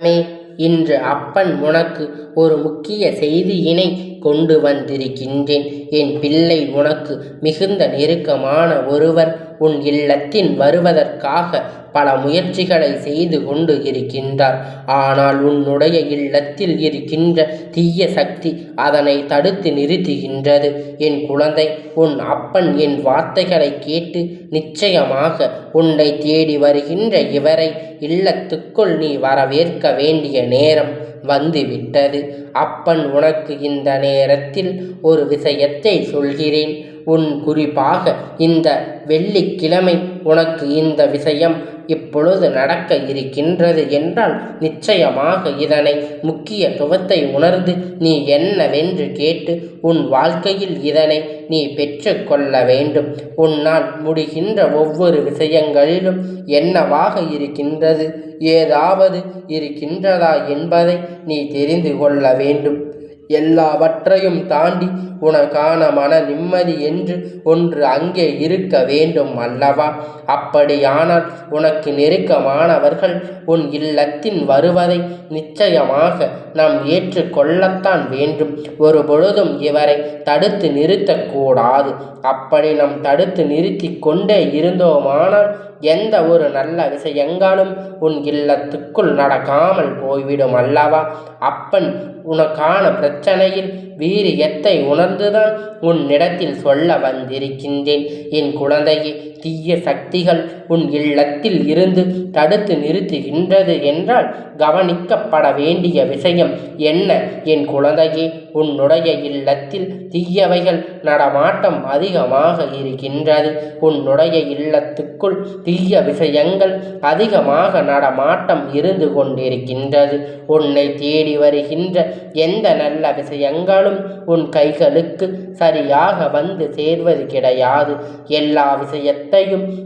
மே இன்று அப்பன் உனக்கு ஒரு முக்கிய செய்தியினை கொண்டு வந்திருக்கின்றேன். என் பிள்ளை உனக்கு மிகுந்த நெருக்கமான ஒருவர். உன் இல்லத்தில் வருவதற்காக பல முயற்சிகளை செய்து கொண்டு இருக்கின்றார். ஆனால் உன்னுடைய இல்லத்தில் இருக்கின்ற தீய சக்தி அதனை தடுத்து நிறுத்துகின்றது. என் குழந்தை உன் அப்பன் என் வார்த்தைகளை கேட்டு நிச்சயமாக உன்னை தேடி வருகின்ற இவரை இல்லத்துக்குள் நீ வரவேற்க வேண்டிய நேரம் வந்துவிட்டது. அப்பன் உனக்கு இந்த நேரத்தில் ஒரு விஷயத்தை சொல்கிறேன். உன் குறிப்பாக இந்த வெள்ளிக்கிழமை உனக்கு இந்த விஷயம் இப்பொழுது நடக்க இருக்கின்றது என்றால் நிச்சயமாக இதனை முக்கியத்துவத்தை உணர்ந்து நீ என்னவென்று கேட்டு உன் வாழ்க்கையில் இதனை நீ பெற்றுக்கொள்ள வேண்டும். உன்னால் முடிகின்ற ஒவ்வொரு விஷயங்களிலும் என்னவாக இருக்கின்றது ஏதாவது இருக்கின்றதா என்பதை நீ தெரிந்து கொள்ள வேண்டும். எல்லாவற்றையும் தாண்டி உனக்கான மன நிம்மதி என்று ஒன்று அங்கே இருக்க வேண்டும் அல்லவா? அப்படியானால் உனக்கு நெருக்கமானவர்கள் உன் இல்லத்தின் வருவதை நிச்சயமாக நாம் ஏற்றுக்கொள்ளத்தான் வேண்டும். ஒரு பொழுதும் இவரை தடுத்து நிறுத்தக்கூடாது. அப்படி நாம் தடுத்து நிறுத்தி கொண்டே இருந்தோமானால் எந்த ஒரு நல்ல விஷயங்களும் உன் இல்லத்துக்குள் நடக்காமல் போய்விடும் அல்லவா? அப்பன் உனக்கான பிரச்சனையில் வீரியத்தை உணர்ந்துதான் உன்னிடத்தில் சொல்ல வந்திருக்கின்றேன். என் குழந்தையே தீய சக்திகள் உன் இல்லத்தில் இருந்து தடுத்து நிறுத்துகின்றது என்றால் கவனிக்கப்பட வேண்டிய விஷயம் என்ன? என் குழந்தையே உன்னுடைய இல்லத்தில் தீயவைகள் நடமாட்டம் அதிகமாக இருக்கின்றது. உன்னுடைய இல்லத்துக்குள் தீய விஷயங்கள் அதிகமாக நடமாட்டம் இருந்து கொண்டிருக்கின்றது. உன்னை தேடி வருகின்ற எந்த நல்ல விஷயங்களும் உன் கைகளுக்கு சரியாக வந்து சேர்வது கிடையாது. எல்லா விஷயத்தையும்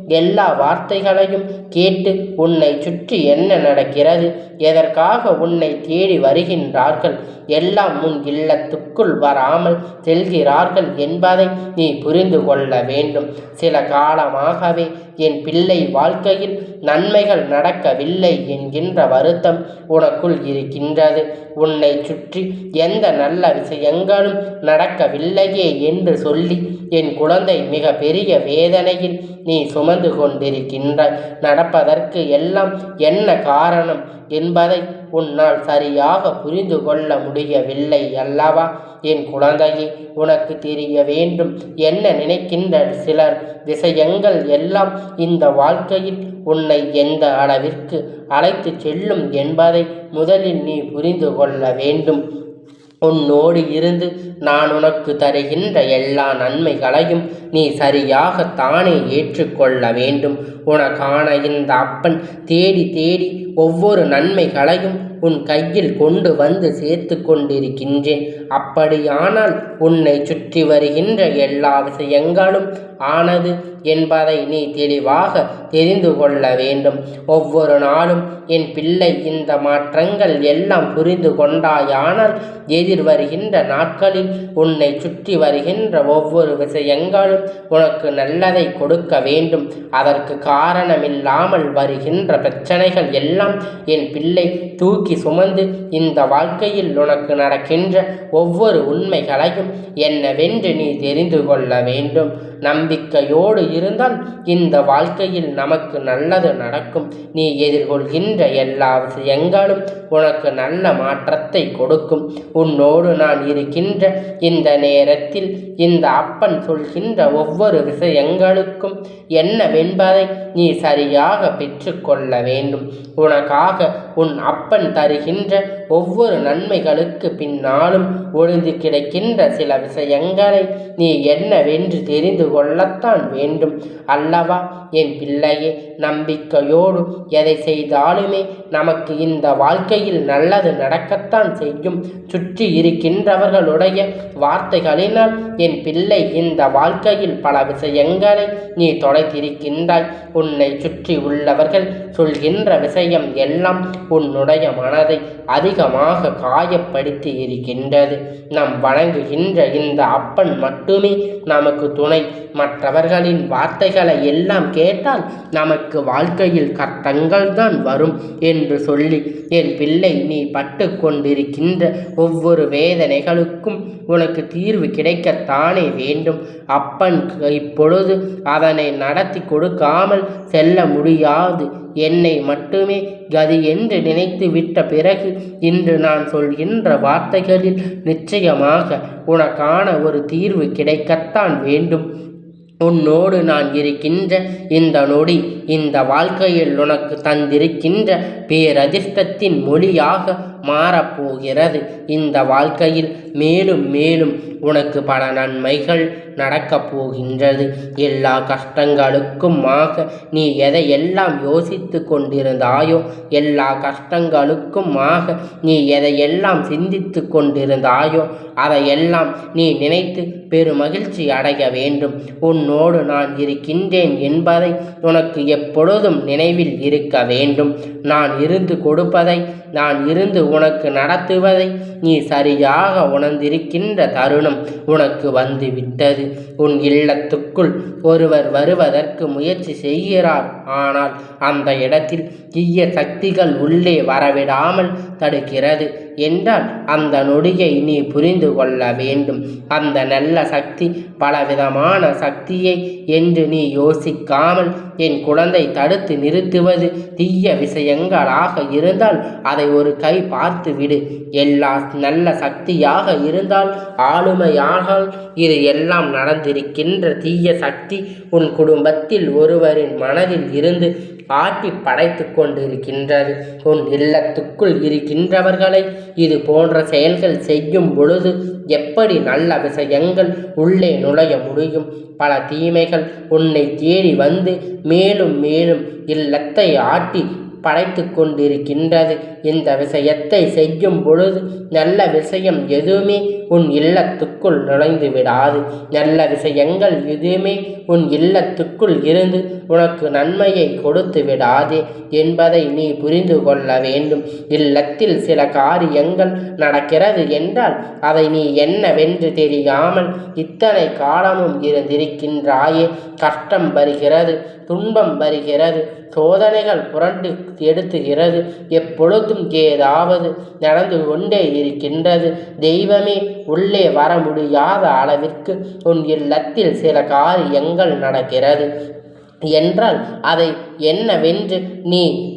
எல்லா வார்த்தைகளையும் கேட்டு உன்னை சுற்றி என்ன நடக்கிறது? எதற்காக உன்னை தேடி வருகின்றார்கள்? எல்லாம் உன் இல்லத்துக்குள் வராமல் செல்கிறார்கள் என்பதை நீ புரிந்து கொள்ள வேண்டும். சில காலமாகவே என் பிள்ளை வாழ்க்கையில் நன்மைகள் நடக்கவில்லை என்கின்ற வருத்தம் உனக்குள் இருக்கின்றது. உன்னை சுற்றி எந்த நல்ல விஷயங்களும் நடக்கவில்லையே என்று சொல்லி என் குழந்தை மிக பெரிய வேதனையில் நீ சுமந்து கொண்டிருக்கின்றாய். நடப்பதற்கு எல்லாம் என்ன காரணம் என்பதை உன்னால் சரியாக புரிந்து கொள்ள முடியவில்லை அல்லவா? என் குழந்தையே உனக்கு தெரிய வேண்டும். என்ன நினைக்கின்ற சிலர்? விஷயங்கள் எல்லாம் இந்த வாழ்க்கையில் உன்னை எந்த அளவிற்கு அழைத்து செல்லும் என்பதை முதலில் நீ புரிந்து கொள்ள வேண்டும். உன்னோடு இருந்து நான் உனக்கு தருகின்ற எல்லா நன்மைகளையும் நீ சரியாக தானே ஏற்றுக்கொள்ள வேண்டும். உனக்கான இந்த அப்பன் தேடி தேடி ஒவ்வொரு நன்மைகளையும் உன் கையில் கொண்டு வந்து சேர்த்து கொண்டிருக்கின்றேன். அப்படியானால் உன்னை சுற்றி வருகின்ற எல்லா விஷயங்களும் ஆனது என்பதை நீ தெளிவாக தெரிந்து கொள்ள வேண்டும். ஒவ்வொரு நாளும் என் பிள்ளை இந்த மாற்றங்கள் எல்லாம் புரிந்து கொண்டாயானால் எதிர் வருகின்ற நாட்களில் உன்னை சுற்றி வருகின்ற ஒவ்வொரு விஷயங்களும் உனக்கு நல்லதை கொடுக்க வேண்டும். அதற்கு காரணமில்லாமல் வருகின்ற பிரச்சனைகள் எல்லாம் என் பிள்ளை தூக்கி சுமந்து இந்த வாழ்க்கையில் உனக்கு நடக்கின்ற ஒவ்வொரு உண்மைகளையும் என்னவென்று நீ தெரிந்து கொள்ள வேண்டும். நம்பிக்கையோடு இருந்தால் இந்த வாழ்க்கையில் நமக்கு நல்லது நடக்கும். நீ எதிர்கொள்கின்ற எல்லா விஷயங்களும் உனக்கு நல்ல மாற்றத்தை கொடுக்கும். உன்னோடு நான் இருக்கின்ற இந்த நேரத்தில் இந்த அப்பன் சொல்கின்ற ஒவ்வொரு விஷயங்களுக்கும் என்னவென்பதை நீ சரியாக பெற்றுக்கொள்ள வேண்டும். உனக்காக உன் அப்பன் தருகின்ற ஒவ்வொரு நன்மைகளுக்கு பின்னாலும் ஒளிந்து கிடைக்கின்ற சில விஷயங்களை நீ என்னவென்று தெரிந்து கொள்ளத்தான் வேண்டும். அல்லவா? என் பிள்ளையே நம்பிக்கையோடு எதை செய்தாலுமே நமக்கு இந்த வாழ்க்கையில் நல்லது நடக்கத்தான் செய்யும். சுற்றி இருக்கின்றவர்களுடைய வார்த்தைகளினால் என் பிள்ளை இந்த வாழ்க்கையில் பல விஷயங்களை நீ தொலைத்திருக்கின்றாய். உன்னை சுற்றி உள்ளவர்கள் சொல்கின்ற விஷயம் எல்லாம் உன்னுடைய மனதை அதிகமாக காயப்படுத்தி இருக்கின்றது. நாம் வணங்குகின்ற இந்த அப்பன் மட்டுமே நமக்கு துணை. மற்றவர்களின் வார்த்தைகளை எல்லாம் கேட்டால் நமக்கு வாழ்க்கையில் கஷ்டங்கள் தான் வரும் என்று சொல்லி என் பிள்ளை நீ பட்டு கொண்டிருக்கின்ற ஒவ்வொரு வேதனைகளுக்கும் உனக்கு தீர்வு கிடைக்கத்தானே வேண்டும். அப்பன் இப்பொழுது அதனை நடத்தி கொடுக்காமல் செல்ல முடியாது. என்னை மட்டுமே கதி என்று நினைத்து விட்ட பிறகு இன்று நான் சொல்கின்ற வார்த்தைகளில் நிச்சயமாக உனக்கான ஒரு தீர்வு கிடைக்கத்தான் வேண்டும். உன்னோடு நான் இருக்கின்ற இந்த நொடி இந்த வாழ்க்கையில் உனக்கு தந்திருக்கின்ற பேரதிர்ஷ்டத்தின் மொழியாக மாறப்போகிறது. இந்த வாழ்க்கையில் மேலும் மேலும் உனக்கு பல நன்மைகள் நடக்கப் போகின்றது. எல்லா கஷ்டங்களுக்குமாக நீ எதையெல்லாம் யோசித்து கொண்டிருந்தாயோ எல்லா கஷ்டங்களுக்குமாக நீ எதையெல்லாம் சிந்தித்து கொண்டிருந்தாயோ அதையெல்லாம் நீ நினைத்து பெருமகிழ்ச்சி அடைய வேண்டும். உன்னோடு நான் இருக்கின்றேன் என்பதை உனக்கு எப்பொழுதும் நினைவில் இருக்க வேண்டும். நான் இருந்து கொடுப்பதை நான் இருந்து உனக்கு நடத்துவதை நீ சரியாக உன உணர்ந்திருக்கின்ற தருணம் உனக்கு வந்து விட்டது உன் இல்லத்துக்குள் ஒருவர் வருவதற்கு முயற்சி செய்கிறார். ஆனால் அந்த இடத்தில் தீய சக்திகள் உள்ளே வரவிடாமல் தடுக்கிறது என்றால் அந்த நொடியை நீ புரிந்து கொள்ள வேண்டும். அந்த நல்ல சக்தி பலவிதமான சக்தியை என்று நீ யோசிக்காமல் என் குழந்தை தடுத்து நிறுத்துவது தீய விஷயங்களாக இருந்தால் அதை ஒரு கை பார்த்து விடு. எல்லா நல்ல சக்தியாக இருந்தால் ஆளுமையாக இது எல்லாம் நடந்திருக்கின்ற தீய சக்தி உன் குடும்பத்தில் ஒருவரின் மனதில் இருந்து ஆட்டி படைத்து கொண்டிருக்கின்றது. உன் இல்லத்துக்குள் இருக்கின்றவர்களை இது போன்ற செயல்கள் செய்யும் பொழுது எப்படி நல்ல விஷயங்கள் உள்ளே நுழைய முடியும்? பல தீமைகள் உன்னை தேடி வந்து மேலும் மேலும் இல்லத்தை ஆட்டி படைத்து கொண்டிருக்கின்றது. இந்த விஷயத்தை செய்யும் பொழுது நல்ல விஷயம் எதுவுமே உன் இல்லத்துக்குள் நுழைந்து விடாது. நல்ல விஷயங்கள் எதுவுமே உன் இல்லத்துக்குள் இருந்து உனக்கு நன்மையை கொடுத்து விடாதே என்பதை நீ புரிந்து கொள்ள வேண்டும். இல்லத்தில் சில காரியங்கள் நடக்கிறது என்றால் அதை நீ என்னவென்று தெரியாமல் இத்தனை காலமும் இருந்திருக்கின்றாயே. கஷ்டம் வருகிறது துன்பம் வருகிறது சோதனைகள் புரண்டு எடுத்துகிறது எப்பொழுதும் ஏதாவது நடந்து கொண்டே இருக்கின்றது. தெய்வமே உள்ளே வர முடியாத அளவிற்கு உன் இல்லத்தில் சில காரியங்கள் நடக்கிறது. என்றால் அதை என்னவென்று நீ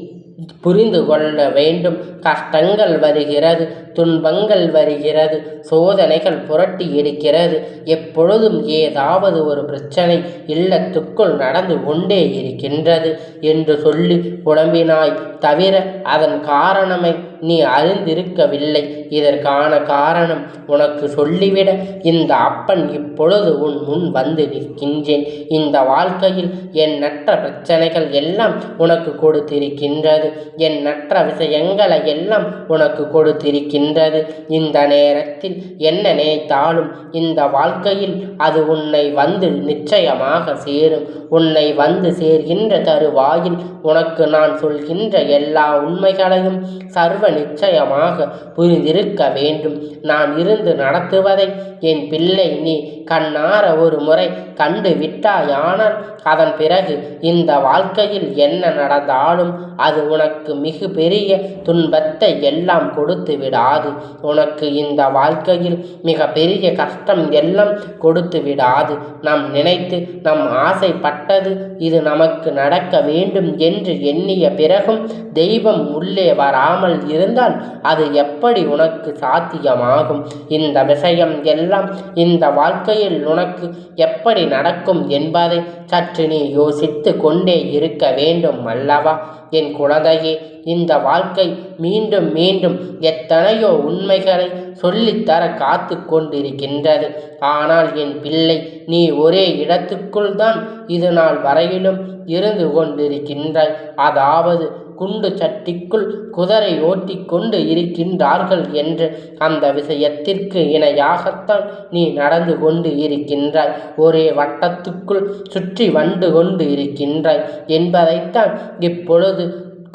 புரிந்து கொள்ள வேண்டும். கஷ்டங்கள் வருகிறது துன்பங்கள் வருகிறது சோதனைகள் புரட்டி இருக்கிறது. எப்பொழுதும் ஏதாவது ஒரு பிரச்சனை இல்லத்துக்குள் நடந்து கொண்டே இருக்கின்றது என்று சொல்லி புலம்பினாய் தவிர அதன் காரணமை நீ அறிந்திருக்கவில்லை. இதற்கான காரணம் உனக்கு சொல்லிவிட இந்த அப்பன் இப்பொழுது உன் முன் வந்து நிற்கின்றேன். இந்த வாழ்க்கையில் என் நற்ற பிரச்சனைகள் எல்லாம் உனக்கு கொடுத்திருக்கின்றது. என் நற்ற விஷயங்களை எல்லாம் உனக்கு கொடுத்திருக்கின்றது. இந்த நேரத்தில் என்ன நினைத்தாலும் இந்த வாழ்க்கையில் அது உன்னை வந்து நிச்சயமாக சேரும். உன்னை வந்து சேர்கின்ற தருவாயில் உனக்கு நான் சொல்கின்ற எல்லா உண்மைகளையும் சர்வ நிச்சயமாக புரிந்திருக்க வேண்டும். நான் இருந்து நடத்துவதை என் பிள்ளை நீ கண்ணார ஒரு முறை கண்டு விட்டாயானால் அதன் பிறகு இந்த வாழ்க்கையில் என்ன நடந்தாலும் அது உனக்கு மிக பெரிய துன்பத்தை எல்லாம் கொடுத்து விடாது. உனக்கு இந்த வாழ்க்கையில் மிக பெரிய கஷ்டம் எல்லாம் கொடுத்து விடாது. நாம் நினைத்து நம் ஆசைப்பட்டது இது நமக்கு நடக்க வேண்டும் என்று எண்ணிய பிறகும் தெய்வம் உள்ளே வராமல் இருந்தால் அது எப்படி உனக்கு சாத்தியமாகும்? இந்த விஷயம் எல்லாம் இந்த வாழ்க்கை வாழ்க்கையில் உனக்கு எப்படி நடக்கும் என்பதை சற்று நீ யோசித்து கொண்டே இருக்க வேண்டும் அல்லவா? என் குழந்தையே இந்த வாழ்க்கை மீண்டும் மீண்டும் எத்தனையோ உண்மைகளை சொல்லித்தர காத்து கொண்டிருக்கின்றது. ஆனால் என் பிள்ளை நீ ஒரே இடத்துக்குள் தான் இது நாள் வரையிலும் இருந்து கொண்டிருக்கின்றாய். அதாவது குண்டு சட்டிக்குள் குதிரை ஓட்டிக்கொண்டு இருக்கின்றார்கள் என்று அந்த விஷயத்திற்கு இணையாகத்தான் நீ நடந்து கொண்டு இருக்கின்றாய். ஒரே வட்டத்துக்குள் சுற்றி வந்து கொண்டு இருக்கின்றாய் என்பதைத்தான் இப்பொழுது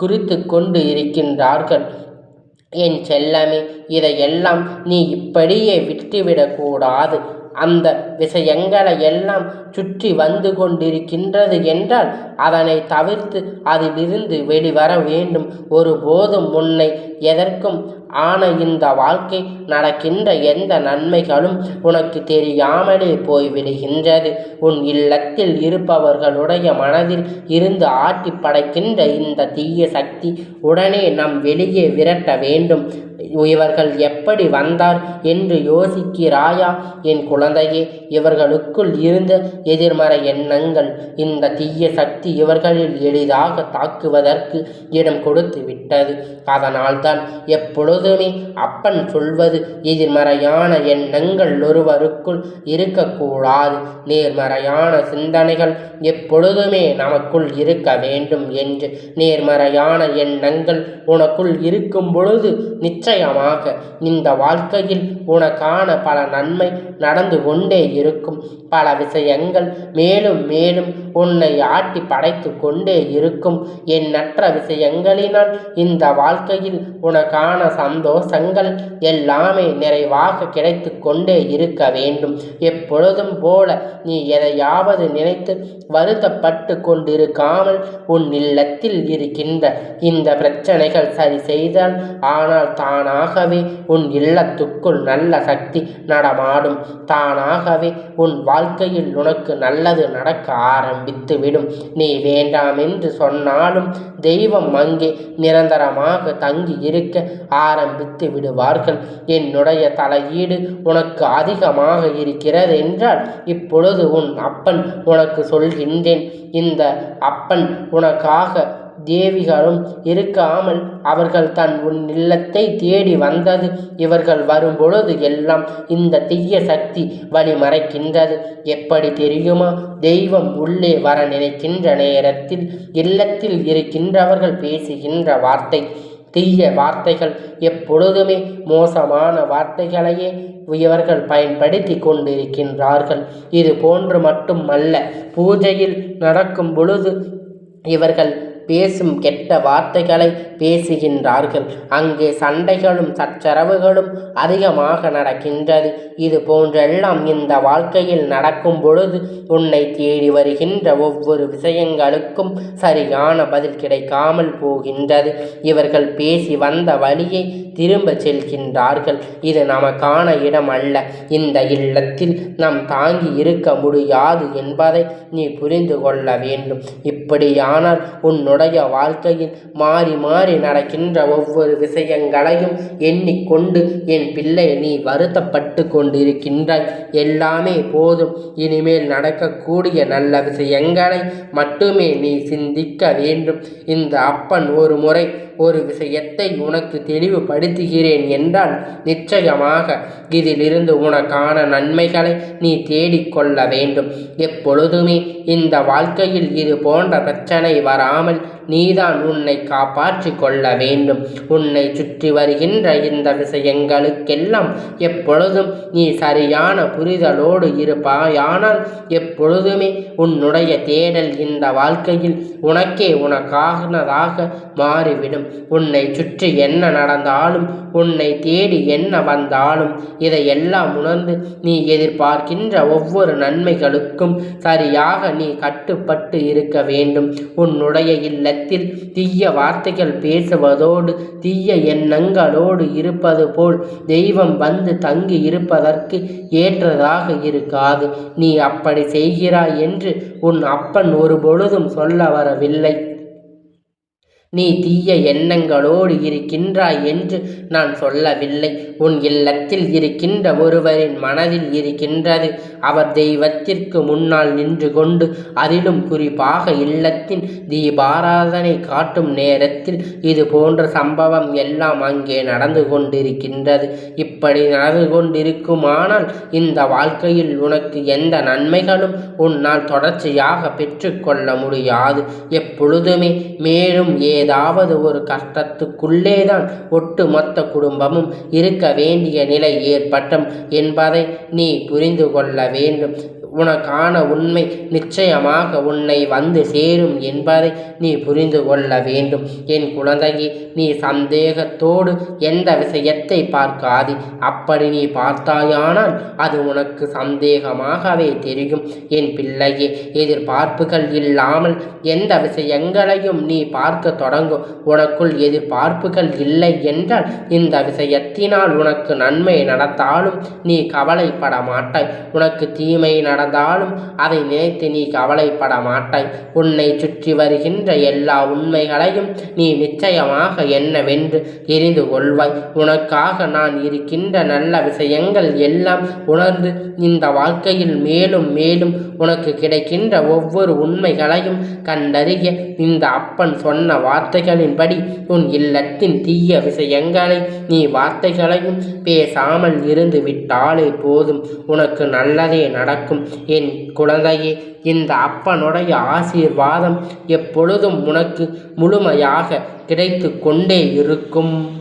குறித்து கொண்டு இருக்கின்றார்கள். என் செல்லமே இதையெல்லாம் நீ இப்படியே விட்டுவிடக்கூடாது அந்த விஷயங்களை எல்லாம் சுற்றி வந்து கொண்டிருக்கின்றது என்றால் அதனை தவிர்த்து அதிலிருந்து வெளிவர வேண்டும். ஒருபோதும் உன்னை எதற்கும் ஆன இந்த வாழ்க்கை நடக்கின்ற எந்த நன்மைகளும் உனக்கு தெரியாமலே போய்விடுகின்றது. உன் இல்லத்தில் இருப்பவர்களுடைய மனதில் இருந்து ஆட்டி படைக்கின்ற இந்த தீய சக்தி உடனே நம் வெளியே விரட்ட வேண்டும். இவர்கள் எப்படி வந்தார் என்று யோசிக்கிறாயா? என் குழந்தையே இவர்களுக்குள் இருந்த எதிர்மறை எண்ணங்கள் இந்த தீய சக்தி இவர்களில் எளிதாக தாக்குவதற்கு இடம் கொடுத்து விட்டது. அதனால்தான் எப்பொழுதுமே அப்பன் சொல்வது எதிர்மறையான எண்ணங்கள் ஒருவருக்குள் இருக்கக்கூடாது. நேர்மறையான சிந்தனைகள் எப்பொழுதுமே நமக்குள் இருக்க வேண்டும் என்று நேர்மறையான எண்ணங்கள் உனக்குள் இருக்கும் பொழுது நிச்சயமாக இந்த வாழ்க்கையில் உனக்கான பல நன்மை நடந்து கொண்டே இருக்கும். பல விஷயங்கள் மேலும் மேலும் உன்னை ஆட்டி படைத்து கொண்டே இருக்கும். எண்ணற்ற விஷயங்களினால் இந்த வாழ்க்கையில் உனக்கான சந்தோஷங்கள் எல்லாமே நிறைவாக கிடைத்து கொண்டே இருக்க வேண்டும். எப்பொழுதும் போல நீ எதையாவது நினைத்து வருத்தப்பட்டு கொண்டிருக்காமல் உன் இல்லத்தில் இருக்கின்ற இந்த பிரச்சனைகள் சரி செய்தால் ஆனால் தானாகவே உன் இல்லத்துக்குள் நல்ல சக்தி நடமாடும். தானாகவே உன் வாழ்க்கையில் உனக்கு நல்லது நடக்க ஆரம்பித்துவிடும். நீ வேண்டாம் என்று சொன்னாலும் தெய்வம் அங்கே நிரந்தரமாக தங்கி இருக்க ஆரம்பித்து விடுவார்கள். என்னுடைய தலையீடு உனக்கு அதிகமாக இருக்கிறது என்றால் இப்பொழுது உன் அப்பன் உனக்கு சொல்கின்றேன். இந்த அப்பன் உனக்காக தேவிகளும் இருக்காமல் அவர்கள் தன் உன் இல்லத்தை தேடி வந்தது. இவர்கள் வரும்பொழுது எல்லாம் இந்த தீய சக்தி வழி மறைக்கின்றது எப்படி தெரியுமா? தெய்வம் உள்ளே வர நினைக்கின்ற நேரத்தில் இல்லத்தில் இருக்கின்றவர்கள் பேசுகின்ற வார்த்தை தீய வார்த்தைகள் எப்பொழுதுமே மோசமான வார்த்தைகளையே இவர்கள் பயன்படுத்தி கொண்டிருக்கின்றார்கள். இது போன்று மட்டுமல்ல பூஜையில் நடக்கும் பொழுது இவர்கள் பேசும் கெட்ட வார்த்தைகளை பேசுகின்றார்கள். அங்கே சண்டைகளும் சச்சரவுகளும் அதிகமாக நடக்கின்றது. இது போன்றெல்லாம் இந்த வாழ்க்கையில் நடக்கும் பொழுது உன்னை தேடி வருகின்ற ஒவ்வொரு விஷயங்களுக்கும் சரியான பதில் கிடைக்காமல் போகின்றது. இவர்கள் பேசி வந்த வழியை திரும்ப செல்கின்றார்கள். இது நமக்கான இடம் அல்ல. இந்த இல்லத்தில் நாம் தாங்கி இருக்க முடியாது என்பதை நீ புரிந்து கொள்ள வேண்டும். இப்படியானால் உன்னுடைய வாழ்க்கையில் மாறி மாறி நடக்கின்ற ஒவ்வொரு விஷயங்களையும் எண்ணிக்கொண்டு என் பிள்ளை நீ வருத்தப்பட்டு கொண்டிருக்கின்றாய். எல்லாமே போதும். இனிமேல் நடக்கக்கூடிய நல்ல விஷயங்களை மட்டுமே நீ சிந்திக்க வேண்டும். இந்த அப்பன் ஒரு முறை ஒரு விஷயத்தை உனக்கு தெளிவுபடுத்துகிறேன் என்றால் நிச்சயமாக இதிலிருந்து உனக்கான நன்மைகளை நீ தேடிக்கொள்ள வேண்டும். எப்பொழுதுமே இந்த வாழ்க்கையில் இது போன்ற பிரச்சனை வராமல் நீதான் உன்னை காப்பாற்றி கொள்ள வேண்டும். உன்னை சுற்றி வருகின்ற இந்த விஷயங்களுக்கெல்லாம் எப்பொழுதும் நீ சரியான புரிதலோடு இருப்பாயானால் எப்பொழுதுமே உன்னுடைய தேடல் இந்த வாழ்க்கையில் உனக்கே உனக்கானதாக மாறிவிடும். உன்னை சுற்றி என்ன நடந்தாலும் உன்னை தேடி என்ன வந்தாலும் இதையெல்லாம் உணர்ந்து நீ எதிர்பார்க்கின்ற ஒவ்வொரு நன்மைகளுக்கும் சரியாக நீ கட்டுப்பட்டு இருக்க வேண்டும். உன்னுடைய இல்லை இடத்தில் தீய வார்த்தைகள் பேசுவதோடு தீய எண்ணங்களோடு இருப்பது போல் தெய்வம் வந்து தங்கி இருப்பதற்கு ஏற்றதாக இருக்காது. நீ அப்படி செய்கிறாய் என்று உன் அப்பன் ஒரு பொழுதும் சொல்ல வரவில்லை. நீ தீய எண்ணங்களோடு இருக்கின்றாய் என்று நான் சொல்லவில்லை. உன் இல்லத்தில் இருக்கின்ற ஒருவரின் மனதில் இருக்கின்றது. அவர் தெய்வத்திற்கு முன்னால் நின்று கொண்டு அதிலும் குறிப்பாக இல்லத்தின் தீபாராதனை காட்டும் நேரத்தில் இது போன்ற சம்பவம் எல்லாம் அங்கே நடந்து கொண்டிருக்கின்றது. இப்படி நடந்து கொண்டிருக்குமானால் இந்த வாழ்க்கையில் உனக்கு எந்த நன்மைகளும் உன்னால் தொடர்ச்சியாக பெற்றுக்கொள்ள முடியாது. எப்பொழுதுமே மேலும் ஏ ஏதாவது ஒரு கஷ்டத்துக்குள்ளே தான் ஒட்டுமொத்த குடும்பமும் இருக்க வேண்டிய நிலை ஏற்பட்டும் என்பதை நீ புரிந்து கொள்ள வேண்டும். உனக்கான உண்மை நிச்சயமாக உன்னை வந்து சேரும் என்பதை நீ புரிந்து கொள்ள வேண்டும். என் குழந்தையே நீ சந்தேகத்தோடு எந்த விஷயத்தை பார்க்காது. அப்படி நீ பார்த்தாயானால் அது உனக்கு சந்தேகமாகவே தெரியும். என் பிள்ளையே எதிர்பார்ப்புகள் இல்லாமல் எந்த விஷயங்களையும் நீ பார்க்க தொடங்கும் உனக்குள் எதிர்பார்ப்புகள் இல்லை என்றால் இந்த விஷயத்தினால் உனக்கு நன்மை நடத்தாலும் நீ கவலைப்பட மாட்டாய். உனக்கு தீமை நடந்தாலும் அதை நினைத்து நீ கவலைப்பட மாட்டாய். உன்னை சுற்றி வருகின்ற எல்லா உண்மைகளையும் நீ நிச்சயமாக என்னவென்று தெரிந்து கொள்வாய். உனக்காக நான் இருக்கின்ற நல்ல விஷயங்கள் எல்லாம் உணர்ந்து இந்த வாழ்க்கையில் மேலும் மேலும் உனக்கு கிடைக்கின்ற ஒவ்வொரு உண்மைகளையும் கண்டறிய இந்த அப்பன் சொன்ன வார்த்தைகளின்படி உன் இல்லத்தின் தீய விஷயங்களை நீ வார்த்தைகளையும் பேசாமல் இருந்து விட்டாலே போதும். உனக்கு நல்லதே நடக்கும். என் குழந்தையே இந்த அப்பனுடைய ஆசீர்வாதம் எப்பொழுதும் உனக்கு முழுமையாக கிடைத்து கொண்டே இருக்கும்.